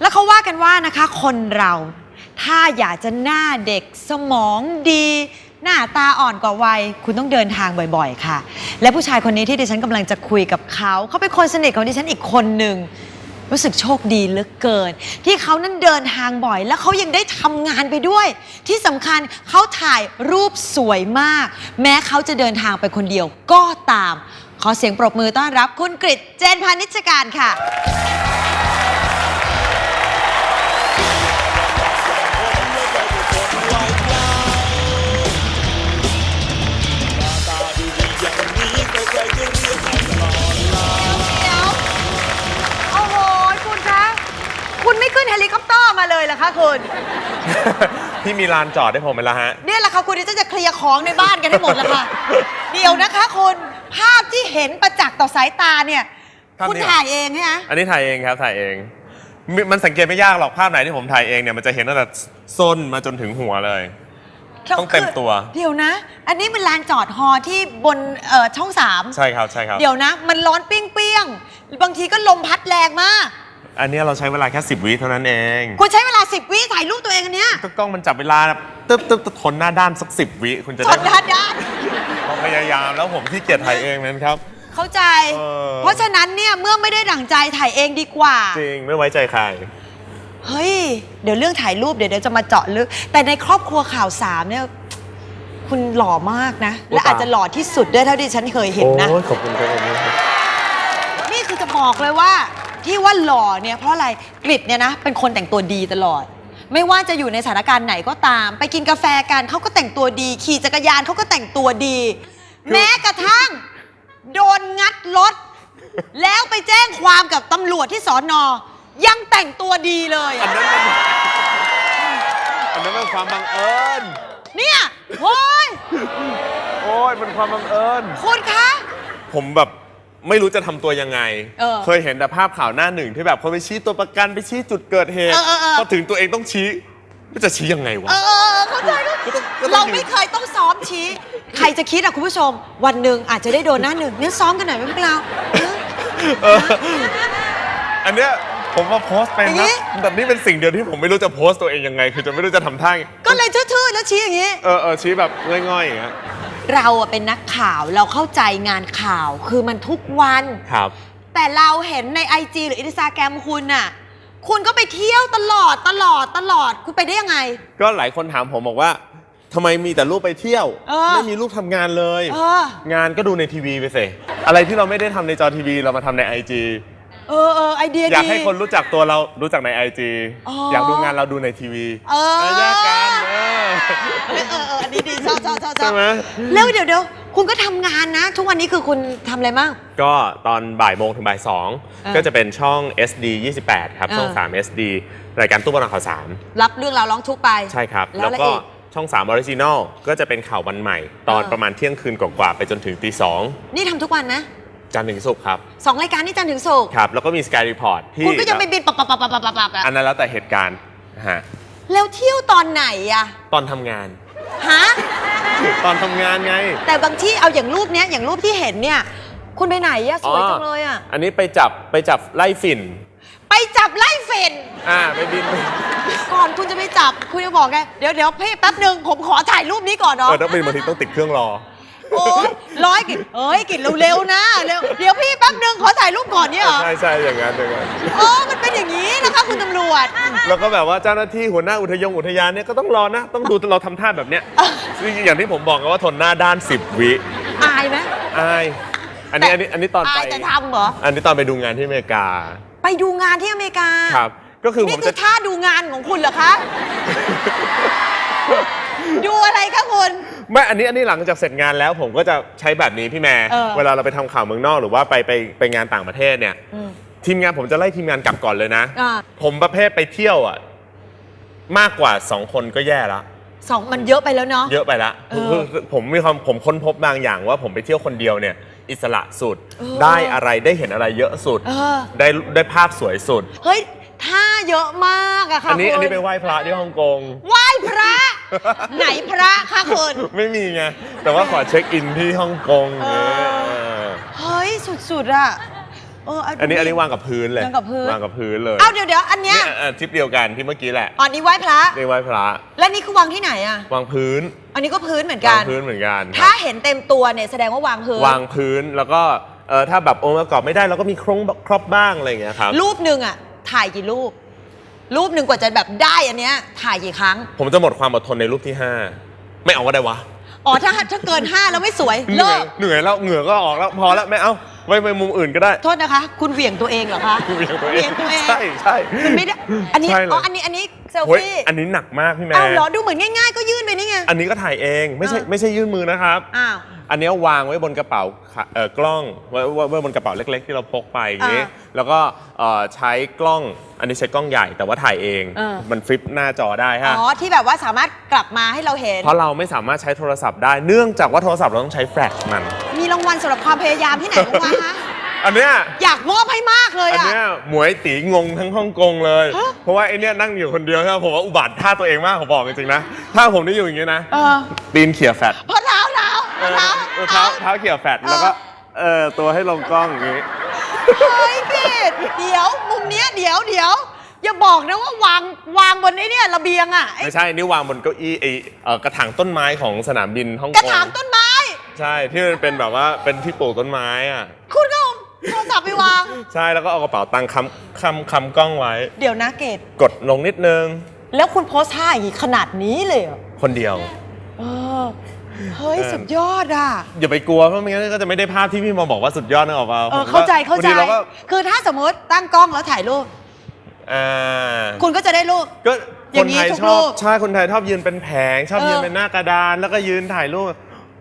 แล้วเขาว่ากันว่านะคะ คนเรา ถ้าอยากจะหน้าเด็กสมองดี หน้าตาอ่อนกว่าวัย คุณต้องเดินทางบ่อยๆ ค่ะ และผู้ชายคนนี้ที่ดิฉันกำลังจะคุยกับเขาเขาเป็นคนสนิทของดิฉันอีกคนหนึ่งรู้สึกโชคดีเหลือเกิน ที่เขานั้นเดินทางบ่อย แล้วเขายังได้ทำงานไปด้วย ที่สำคัญเขาถ่ายรูปสวยมาก แม้เขาจะเดินทางไปคนเดียวก็ตาม ขอเสียงปรบมือต้อนรับคุณกริตเจนพานิชการค่ะ เดี๋ยวโอ้โห คุณคะ คุณไม่ขึ้นเฮลิคอปเตอร์มาเลยเหรอคะคุณ พี่มีลานจอดให้ผมไปแล้วฮะ เนี่ยแหละค่ะคุณที่จะเคลียร์ของในบ้านกันให้หมดแล้วค่ะ เดี๋ยวนะคะคุณภาพที่เห็นประจักษ์ต่อสายตาเนี่ย ภาพคุณนี้ถ่ายเองใช่ไหมอันนี้ถ่ายเองครับถ่ายเอง มิมันสังเกตไม่ยากหรอกภาพไหนที่ผมถ่ายเองเนี่ยมันจะเห็นตั้งแต่ส้นมาจนถึงหัวเลย ต้องเต็มตัว เดี๋ยวนะ อันนี้มันลานจอดฮอที่บนเอ่อช่องสามใช่ครับใช่ครับ เดี๋ยวนะ มันร้อนเปี้ยงๆ บางทีก็ลมพัดแรงมาก อันเนี้ยเราใช้เวลาแค่ 10 วิเท่านั้นเอง คุณใช้เวลา 10 วิถ่ายรูปตัวเองอันเนี้ยก็กล้องมันจับเวลาตึ๊บตึ๊บตึ๊บทนหน้าด้านสักสิบวิคุณจะทได้นด้านด้านความพยายามแล้วผมที่เกียจถ่ายเองนะครับ เข้าใจ เออ เพราะฉะนั้นเนี่ยเมื่อไม่ได้ดั่งใจถ่ายเองดีกว่า จริงไม่ไว้ใจใคร เฮ้ย เดี๋ยวเรื่องถ่ายรูปเดี๋ยวเดี๋ยวจะมาเจาะลึก แต่ในครอบครัวข่าวสามเนี่ย คุณหล่อมากนะ และอาจจะหล่อที่สุดด้วยเท่าที่ฉันเคยเห็นนะ โอ้ยขอบคุณครับผมนี่คือจะบอกเลยว่าที่ว่าหล่อเนี่ยเพราะอะไรกริดเนี่ยนะเป็นคนแต่งตัวดีตลอด ไม่ว่าจะอยู่ในสถานการณ์ไหนก็ตาม ไปกินกาแฟกันเขาก็แต่งตัวดี ขี่จักรยานเขาก็แต่งตัวดี แม้กระทั่ง โดนงัดรถ แล้วไปแจ้งความกับตำรวจที่สอนอ ยังแต่งตัวดีเลยอะอันนั้นเป็นความบังเอิญ เนี่ยโอ้ยโอ้ยเป็นความบังเอิญ คุณคะ ผมแบบไม่รู้จะทำตัวยังไง เออเคยเห็นแต่ภาพข่าวหน้าหนึ่งที่แบบเขาไปชี้ตัวประกันไปชี้จุดเกิดเหตุเออเออเออ พอถึงตัวเองต้องชี้ มันจะชี้ยังไงวะ เออเออเออเข้าใจก็ต้องก็ต้อง เราไม่เคยต้องซ้อมชี้ ใครจะคิดอะคุณผู้ชม วันหนึ่งอาจจะได้โดนหน้าหนึ่งเนี่ยซ้อมกันหน่อยไหมพวกเราเออ เอออันเนี้ยผมมาโพสต์ไปอย่างนี้ นะแต่นี่เป็นสิ่งเดียวที่ผมไม่รู้จะโพสต์ตัวเองยังไง คือจะไม่รู้จะทำท่าไงก็เลยทื่อๆแล้วชี้อย่างนี้ เออเออชี้แบบง่อยๆอย่างเงี้ยเราอะเป็นนักข่าวเราเข้าใจงานข่าวคือมันทุกวัน ครับ แต่เราเห็นใน IG หรืออินสตาแกรมคุณน่ะ คุณก็ไปเที่ยวตลอดตลอดตลอด คุณไปได้ยังไง ก็หลายคนถามผมบอกว่าทำไมมีแต่รูปไปเที่ยว เออ ไม่มีรูปทำงานเลย เออ งานก็ดูในทีวีไปสิอะไรที่เราไม่ได้ทำในจอทีวีเรามาทำใน IG เออเออไอเดียอยากดีให้คนรู้จักตัวเรารู้จักใน IG อ๋ออยากดูงานเราดูในทีวีเออ แยกกันเออ เออเออเอออันนี้ดีชอบชอบชอบชใช่อบไหม แล้วเดี๋ยวเดี๋ยว คุณก็ทำงานนะ ทุกวันนี้คือคุณทำอะไรบ้าง ก็ตอนบ่ายโมงถึงบ่ายสองเออก็จะเป็นช่อง SD 28 ครับ ช่อง เออ 3 SD รายการตู้บอลข่าวสามรับเรื่องราวร้องทุกข์ไป ใช่ครับ แล้แล้ววอะไรก็อีกช่อง 3 Original ก็จะเป็นข่าววันใหม่ ตอนเออ ประมาณเที่ยงคืนกว่าๆไปจนถึงตีสองนี่ทำทุกวันนะจันทร์ถึงศุกร์ครับ สองรายการนี่จันทร์ถึงศุกร์ครับ แล้วก็มี Sky Report ที่คุณก็ยังไปบินปับปับปับปับปับปับปับอะอันนั้นแล้วแต่เหตุการณ์ฮะแล้วเที่ยวตอนไหนอะตอนทำงาน ฮะ ตอนทำงานไง แต่บางที่เอาอย่างรูปเนี้ยอย่างรูปที่เห็นเนี่ย คุณไปไหนอะสวยจังเลยอะอันนี้ไปจับไปจับไล่ฝิ่น ไปจับไล่เฟน อ่าไปบินไปก่อนคุณจะไปจับ คุณจะบอกไง เดี๋ยวเดี๋ยวพี่แป๊บหนึ่งผมขอถ่ายรูปนี้ก่อนเนาะเออต้องบินบางทีต้องติดเครื่องรอ โอ้ยร้อยกิเอ้ยกินเร็วๆนะเร็วเดี๋ยวพี่แป๊บหนึ่งขอถ่ายรูปก่อนเนี่ยเหรอใช่ใช่อย่างนั้นอย่างนั้นโอ้มันเป็นอย่าง วจ แล้วก็แบบว่าเจ้าหน้าที่หัวหน้าอุทยงอุทยานเนี่ยก็ต้องรอนะ ต้องดูเราทำท่าแบบเนี้ยซึ่งอย่างที่ผมบอกกันว่าทนหน้าด้าน 10 วิอายไหมอายอันนี้อันนี้อันนี้ตอนอาไปยแต่ทำเหรอ อันนี้ตอนไปดูงานที่อเมริกาไปดูงานที่อเมริกาครับ ก็คือผนี่มคืจะ อท่าดูงานของคุณเหรอคะ ดูอะไรคะคุณ ไม่อันนี้อันนี้หลังจากเสร็จงานแล้วผมก็จะใช้แบบนี้พี่แม่ เออเวลาเราไปทำข่าวเมืองนอกหรือว่าไปไปไปงานต่างประเทศเนี่ย อืม ทีมงานผมจะไล่ทีมงานกลับก่อนเลยนะ อ่า ผมประเภทไปเที่ยวอะ มากกว่า2คนก็แย่ละ สองมันเยอะไปแล้วเนาะ เยอะไปละเออคือคือผมมีความผมค้นพบบางอย่างว่าผมไปเที่ยวคนเดียวเนี่ย อิสระสุด เออได้อะไรได้เห็นอะไรเยอะสุด เออ ได้ได้ภาพสวยสุด เฮ้ยท่าเยอะมากอะค่ะอันนี้คุณอันนี้ไปไหว้พระที่ฮ่องกง ไหว้พระ ไหนพระคะคุณ ไม่มีไง แต่ว่าขอเช็คอินที่ฮ่องกงเออ เออเฮ้ยสุดๆอะ เออเอาอันนี้อันนี้วางกับพื้นเลยวางกับพื้น วางกับพื้นเลยเอ้าเดี๋ยวเดี๋ยวอันเนี้ยเนี่ยอะทิปเดียวกันที่เมื่อกี้แหละอ๋อนี่ไหว้พระ เรียกไหว้พระ และนี่คือวางที่ไหนอะ วางพื้น อันนี้ก็พื้นเหมือนวากังน พื้นเหมือนกันคถ้ารับเห็นเต็มตัวเนี่ยแสดงว่าวางพื้น วางพื้นแล้วก็เออถ้าแบบองค์ประกอบไม่ได้เราก็มีโครงครอบบ้างอะไรอย่างเงี้ยครับ รูปหนึ่งอะถ่ายกี่รูป รูปหนึ่งกว่าจะแบบได้อันเนี้ยถ่ายกี่ครั้ง ผมจะหมดความอดทนในรูปที่ 5 ไม่เอาก็ได้วะอ๋อถ้าถ้าเกิน 5 แล้วไม่สวยเหนื่เลิอยก เหนื่อยแล้วเหงื่อก็ออกแล้วพอแล้วไม่เอา ไว้ไปมุมอื่นก็ได้ โทษนะคะ คุณเหวี่ยงตัวเองเหรอคะเหวี่ยงตัวเองตัวเอง ใช่ใช่มันไม่ได้ อันนี้ ใช่เลย อ๋อ อันนี้ อันนี้เซลเฮ้ยฟี่อันนี้หนักมากพี่แม่ อ้าวเหรอ ดูเหมือนง่าย ๆ ก็ยื่นไปนี่ไง อันนี้ก็ถ่ายเองไม่ใช่อ่า ไม่ใช่ยื่นมือนะครับ อ้าว อันนี้วางไว้บนกระเป๋าขาเอ่อกล้องไว้ไว้ไว้บนกระเป๋าเล็ก ๆ ที่เราพกไปอย่างนี้อ่าแล้วก็เอ่อใช้กล้องอันนี้ใช้กล้องใหญ่แต่ว่าถ่ายเองอ่ามัมันฟลิปหน้าจอได้ฮะอ๋อ ที่แบบว่าสามารถกลับมาให้เราเห็น เพราะเราไม่สามารถใช้โทรศัพท์ได้เนื่องจากว่าโทรศัพท์เราต้องใช้แฟลชมันมี รางวัลสำหรับความพยายามที่ไหนบ้างวะฮะอันเนี้ยอยากมอบให้มากเลยอันอะ เนี้ยหมวยตีงงทั้งฮ่องกงเลย ฮะ เพราะว่าไอเนี้ยนั่งอยู่คนเดียวใช่ไหมผมว่าอุบัติท่าตัวเองมากผมบอกจริงๆนะถ้าผมได้อยู่อย่างนี้นะเออตีนเขี่ยแฟลชเพราะเท้าเท้าเออเท้าเออเท้าเท้าเขี่ยแฟลชแล้วก็เออตัวให้ลงกล้องอย่างนี้ เฮ้ยพี่เดี๋ยวมุมเนี้ยเดี๋ยวเดี๋ยวอย่าบอกนะว่าวางวางบนไอ้เนี่ยระเบียงอะไอ้ไม่ใช่นี่วางบนเก้าอี้ไอเอ่อกระถางต้นไม้ของสนามบินฮ่องกระกงถางต้นไม้ ใช่ที่มันเป็นแบบว่าเป็นที่ปลูกต้นไม้อะ คุณก็เอาโทรศัพท์ไปวาง ใช่แล้วก็เอากระเป๋าตังค์คำคำคำกล้องไว้ เดี๋ยวนะเกดกดลงนิดนึง แล้วคุณโพสท่าอย่างนี้ขนาดนี้เลยเหรอคนเดียว เออเฮ้ยเออสุดยอดอะ อย่าไปกลัวเพราะไม่งั้นก็จะไม่ได้ภาพที่พี่มาบอกว่าสุดยอดนึกออกเปล่าเออผมก็เข้าใจเข้าบงใจทีเราก็คือถ้าสมมติตั้งกล้องแล้วถ่ายรูป อ่า คุณก็จะได้รูป ก็อคย่านงนี้ไทยทุกชรูอบป ใช่คนไทยชอบยืนเป็นแผง ชอบเออยืนเป็นหน้ากระดาน แล้วก็ยืนถ่ายรูป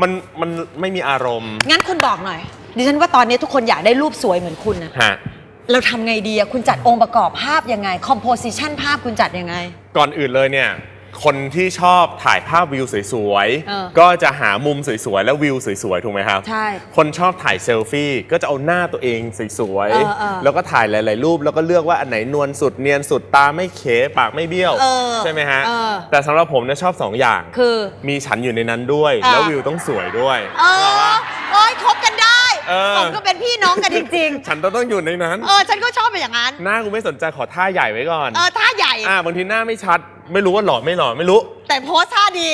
มันมันไม่มีอารมณ์งั้นคุณบอกหน่อย ดิฉันว่าตอนนี้ทุกคนอยากได้รูปสวยเหมือนคุณนะฮะเราทำไงดีอะคุณจัดองค์ประกอบภาพยังไงคอมโพสิชันภาพคุณจัดยังไง ก่อนอื่นเลยเนี่ย คนที่ชอบถ่ายภาพวิวสวยเออๆ ก็จะหามุมสวยๆ แล้ววิวสวยๆ ถูกไหมครับ ใช่คนชอบถ่ายเซลฟี่ก็จะเอาหน้าตัวเองสวยเออเออแล้วก็ถ่ายหลายๆ รูป แล้วก็เลือกว่าอันไหนนวลสุดเนียนสุดตาไม่เขปากไม่เบี้ยว เออใช่ไหมฮะ เออ แต่สำหรับผมเนี่ยชอบสองอย่าง คือ มีฉันอยู่ในนั้นด้วยอ่าแล้ววิวต้องสวยด้วยเอนึกกอปะโอ้ยคบกันได้ เออผมก็เป็นพี่น้องกันจริง ฉันต้องต้องอยู่ในนั้น ๆ เออ ฉันก็ชอบเป็นอย่างนั้น หน้ากูไม่สนใจขอท่าใหญ่ไว้ก่อน เออท่าใหญ่ อ่าบางทีหน้าไม่ชัด ไม่รู้ว่าหล่อไม่หล่อไม่รู้ แต่โพสท่าดี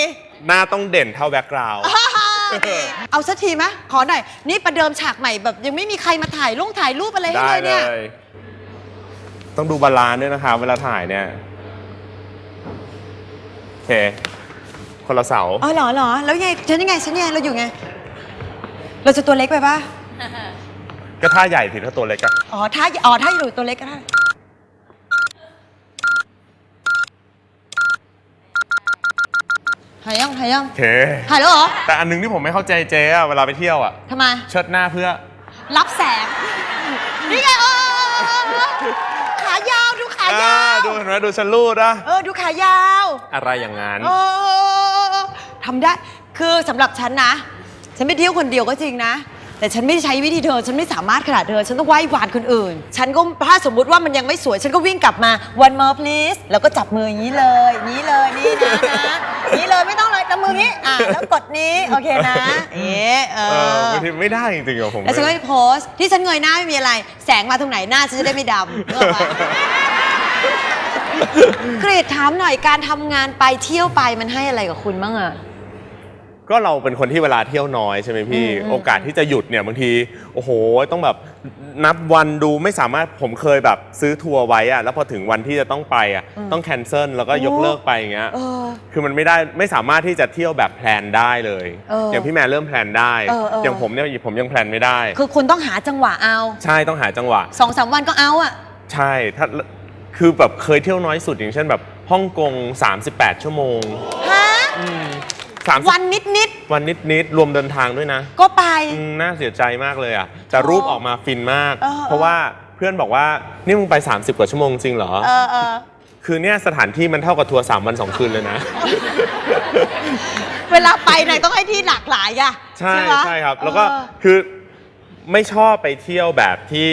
หน้าต้องเด่นเท่าแบ็กกราวด์ เอาสักทีไหมขอหน่อย นี่ประเดิมฉากใหม่แบบยังไม่มีใครมาถ่ายลงถ่ายรูปอะไรให้ได้เลยเลเนี่ย ย ต้องดูบาลานซ์ด้วยนะครับเวลาถ่ายเนี่ย โอเค คนละเสา อ๋อเหรอเหรอ แล้วยังไงฉันยังไงฉันยังไงเราอยู่ไง เราจะตัวเล็กไปปะ ก็ท่าใหญ่สิถ้าตัวเล็กอะอ๋อถ้าอ๋อถ้าอยู่ตัวเล็กก็ได้หายยังหายยังโอเค หายแล้วเหรอแต่อันหนึงที่ผมไม่เข้าใจเจ๊อะเวลาไปเที่ยวอะทำไม เชิดหน้าเพื่อ รับแสง นี่ไงเออเออเออขายาวดูขาอ่ายาว ดูเห็นไหมดูฉันรูดอะเออดูขายาว อะไรอย่างนั้น เออทำได้ คือสำหรับฉันนะ ฉันไม่เที่ยวคนเดียวก็จริงนะ แต่ฉันไม่ใช้วิธีเธอ ฉันไม่สามารถขนาดเธอ ฉันต้องไหว้วานคนอื่น ฉันก็ถ้าสมมุติว่ามันยังไม่สวย ฉันก็วิ่งกลับมา one more please แล้วก็จับมืออย่างนี้เลยอย่างนี้เลยนี่นะนะนี่เลยไม่ต้องเลยจับมืออย่างนี้อะแล้วกดนี้โอเคนะเอ๊ะเอเอออบางทีไม่ได้จริงๆอะผมแล้วฉันก็ไปโพสต์ที่ฉันเงยหน้าไม่มีอะไร แสงมาตรงไหนหน้าฉันจะได้ไม่ดำเออปะ เกรดถามหน่อยการทำงานไปเที่ยวไปมันให้อะไรกับคุณบ้างอะ ก็เราเป็นคนที่เวลาเที่ยวน้อยใช่ไหมพี่อืมอืมโอกาสที่จะหยุดเนี่ยบางทีโอ้โหต้องแบบนับวันดูไม่สามารถผมเคยแบบซื้อทัวร์ไว้อะแล้วพอถึงวันที่จะต้องไปอะต้องแคนเซิลแล้วก็ยกโอ้เลิกไปอย่างเงี้ยเออคือมันไม่ได้ไม่สามารถที่จะเที่ยวแบบแพลนได้เลยเอออย่างพี่แม่เริ่มแพลนได้เออเออออย่างผมเนี่ยผมยังแพลนไม่ได้ คือคุณต้องหาจังหวะเอา ใช่ต้องหาจังหวะสองสามวันก็เอาอะใช่ถ้าคือแบบเคยเที่ยวน้อยสุดอย่างเช่นแบบฮ่องกง 38 ชั่วโมงฮะ สามสิบ วันนิดนิดวันนิดๆรวมเดินทางด้วยนะๆก็ไป อืมน่าเสียใจมากเลยอะแต่รูปออกมาฟินมาก เออเออ เพราะว่าเพื่อนบอกว่านี่มึงไป 30 กว่าชั่วโมงจริงเหรอ เออเออคือเนี่ยสถานที่มันเท่ากับทัวร์3วัน 2 คืนเลยนะ เวลาไปไหนต้องให้ที่หลากหลายอะใช่ไหมใช่ครับ แล้วก็เออคือไม่ชอบไปเที่ยวแบบที่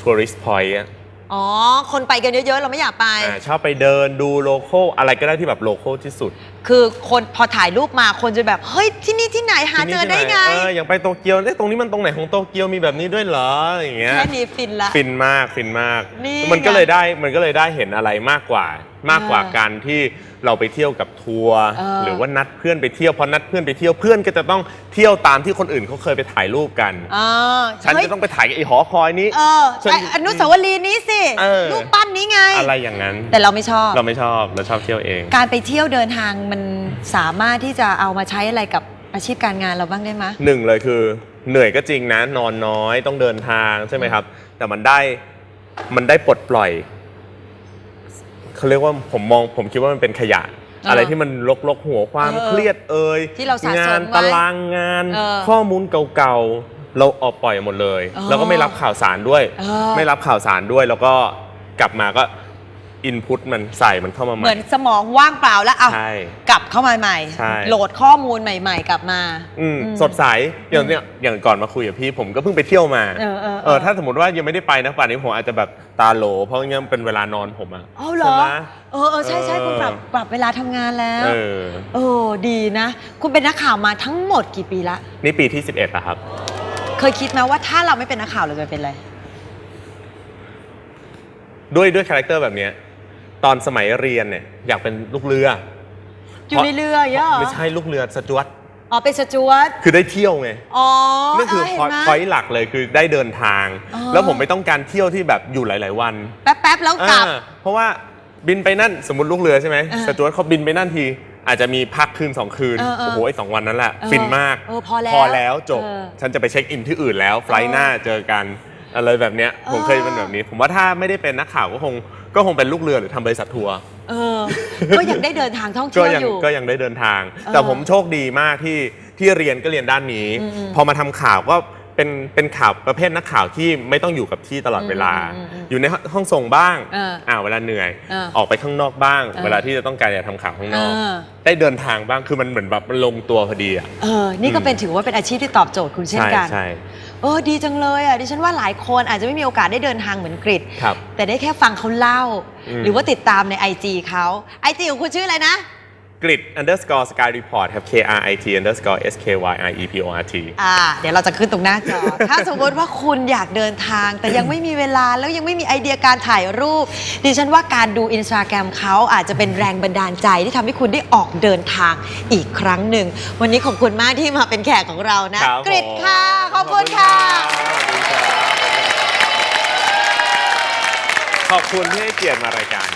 ทัวริสต์พอยต์อะอ๋อ คนไปกันเยอะๆ เราไม่อยากไป อ่าชอบไปเดินดูโลโก้อะไรก็ได้ที่แบบโลโก้ที่สุด คือคนพอถ่ายรูปมาคนจะแบบ เฮ้ย ที่นี่ที่ไหนหาที่เจนี่อที่ได้หนไง เอออย่างไปโตเกียวเอ๊ะตรงนี้มันตรงไหนของโตเกียวมีแบบนี้ด้วยเหรออย่างเงี้ย แค่นี้ฟินละ ฟินมากฟินมาก นี่มันก็ไง เลยได้มันก็เลยได้เห็นอะไรมากกว่ามากกว่าเออการที่เราไปเที่ยวกับทัวร์เออ หรือว่านัดเพื่อนไปเที่ยวพอนัดเพื่อนไปเที่ยวเพื่อนก็จะต้องเที่ยวตามที่คนอื่นเขาเคยไปถ่ายรูปกัน อ่าฉันเฮ้ยจะต้องไปถ่ายกับไอ้หอคอยนี้ เออฉันไปอนุสาวรีย์นี้สิเออ รูปปั้นนี้ไง อะไรอย่างนั้น แต่เราไม่ชอบ เราไม่ชอบเราชอบเที่ยวเอง การไปเที่ยวเดินทางมันสามารถที่จะเอามาใช้อะไรกับอาชีพการงานเราบ้างได้ไหมยหนึ่งเลยคือเหนื่อยก็จริงนะนอนน้อยต้องเดินทางใช่ไหมครับ แต่มันได้มันได้ปลดปล่อย เขาเรียกว่าผมมองผมคิดว่ามันเป็นขยะอะไรที่มันลกลกๆหัวความเออเครียดเอ่ยที่เราสะสมงานไว้ตารางงาน เออข้อมูลเก่าๆ เราเออกปล่อยหมดเลย เออแล้วก็ไม่รับข่าวสารด้วย เออ ไม่รับข่าวสารด้วยแล้วก็กลับมาก็ อินพุตมันใส่มันเข้ามาใหเหมืม่ อนสมองว่างเปล่าแล้วเอาใช่ กลับเข้ามาใหม่ ใช่ โหลดข้อมูลใหม่ ๆ กลับมา อืมอืมสดใสอย่างเนี้ยอย่างก่อนมาคุยกับพี่ผมก็เพิ่งไปเที่ยวมาเออเออเออถ้าสมมติว่ายังไม่ได้ไปนะป่านนี้ผมอาจจะแบบตาโหล เพราะงั้นเป็นเวลานอนผมอะเอาเหรอ ใช่ไหมเออเออใช่ใช่เออ คุณปรับปรับเวลาทำงานแล้ว เออ เออดีนะ คุณเป็นนักข่าวมาทั้งหมดกี่ปีละ นี่ปีที่ 11แล้วครับ เคยคิดไหมว่าถ้าเราไม่เป็นนักข่าวเราจะเป็นอะไร ด้วยด้วยคาแรคเตอร์แบบเนี้ย ตอนสมัยเรียนเนี่ยอยากเป็นลูกเรืออยู่ในเรือเยอะเหรอไม่ใช่ลูกเรือสจวตอ๋อเป็นสจวตคือได้เที่ยวไงอ๋อนั่นคือเเห็พอยไหมพอยหลักเลยคือได้เดินทางอ๋อแล้วผมไม่ต้องการเที่ยวที่แบบอยู่หลาย ๆ วัน แป๊บๆแล้วกลับอ่าเพราะว่าบินไปนั่นสมมติลูกเรือใช่ไหมอ่าสจวตเขาบินไปนั่นทีอาจจะมีพักคืนสองคืนเออเออโอ้โหไอ้สองวันนั้นแหละเออฟินมากเออพอแล้วพอแล้วจบเออฉันจะไปเช็คอินที่อื่นแล้ว ไฟล์หน้าเจอกันอะไรแบบเนี้ยผมเออเคยเป็นแบบนี้ ผมว่าถ้าไม่ได้เป็นนักข่าวก็คง ก็คงเป็นลูกเรือหรือทำบริษัททัวร์เออ ก็ยังได้เดินทางท่องก็เที่ยวยังอยู่ ก็ยังได้เดินทางเออแต่ผมโชคดีมากที่ที่เรียนก็เรียนด้านนี้อืมอืมพอมาทำข่าวก็เป็นเป็นข่าวประเภทนักข่าวที่ไม่ต้องอยู่กับที่ตลอดเวลา อืมอืมอืมอยู่ในห้องส่งบ้างเอออ่าเวลาเหนื่อย เออออกไปข้างนอกบ้างเออเวลาที่จะต้องการอยากทำข่าวข้างนอก เออ ได้เดินทางบ้างคือมันเหมือนแบบมันลงตัวพอดีอะ เออ นี่ก็อืมเป็นถือว่าเป็นอาชีพที่ตอบโจทย์คุณเช่นใช่กัน ใช่ เออดีจังเลยอะดิฉันว่าหลายคนอาจจะไม่มีโอกาสได้เดินทางเหมือนกริดครับ แต่ได้แค่ฟังเขาเล่า อืม หรือว่าติดตามใน IG เขา IG ของคุณชื่ออะไรนะ กริด underscore sky report ครับ k r i t underscore s k y r e p o r t อ่าเดี๋ยวเราจะขึ้นตรงหน้าจอ ถ้าสมมติว่าคุณอยากเดินทาง แต่ยังไม่มีเวลาแล้วยังไม่มีไอเดียการถ่ายรูป ดิฉันว่าการดูอินสตาแกรมเขาอาจจะเป็นแรงบันดาลใจที่ทำให้คุณได้ออกเดินทางอีกครั้งหนึ่ง วันนี้ขอบคุณมากที่มาเป็นแขกของเรานะ ครับกริดผมค่ะ ขอบคุณค่ะ ขอบคุณที่ให้เกียรติมารายการครับ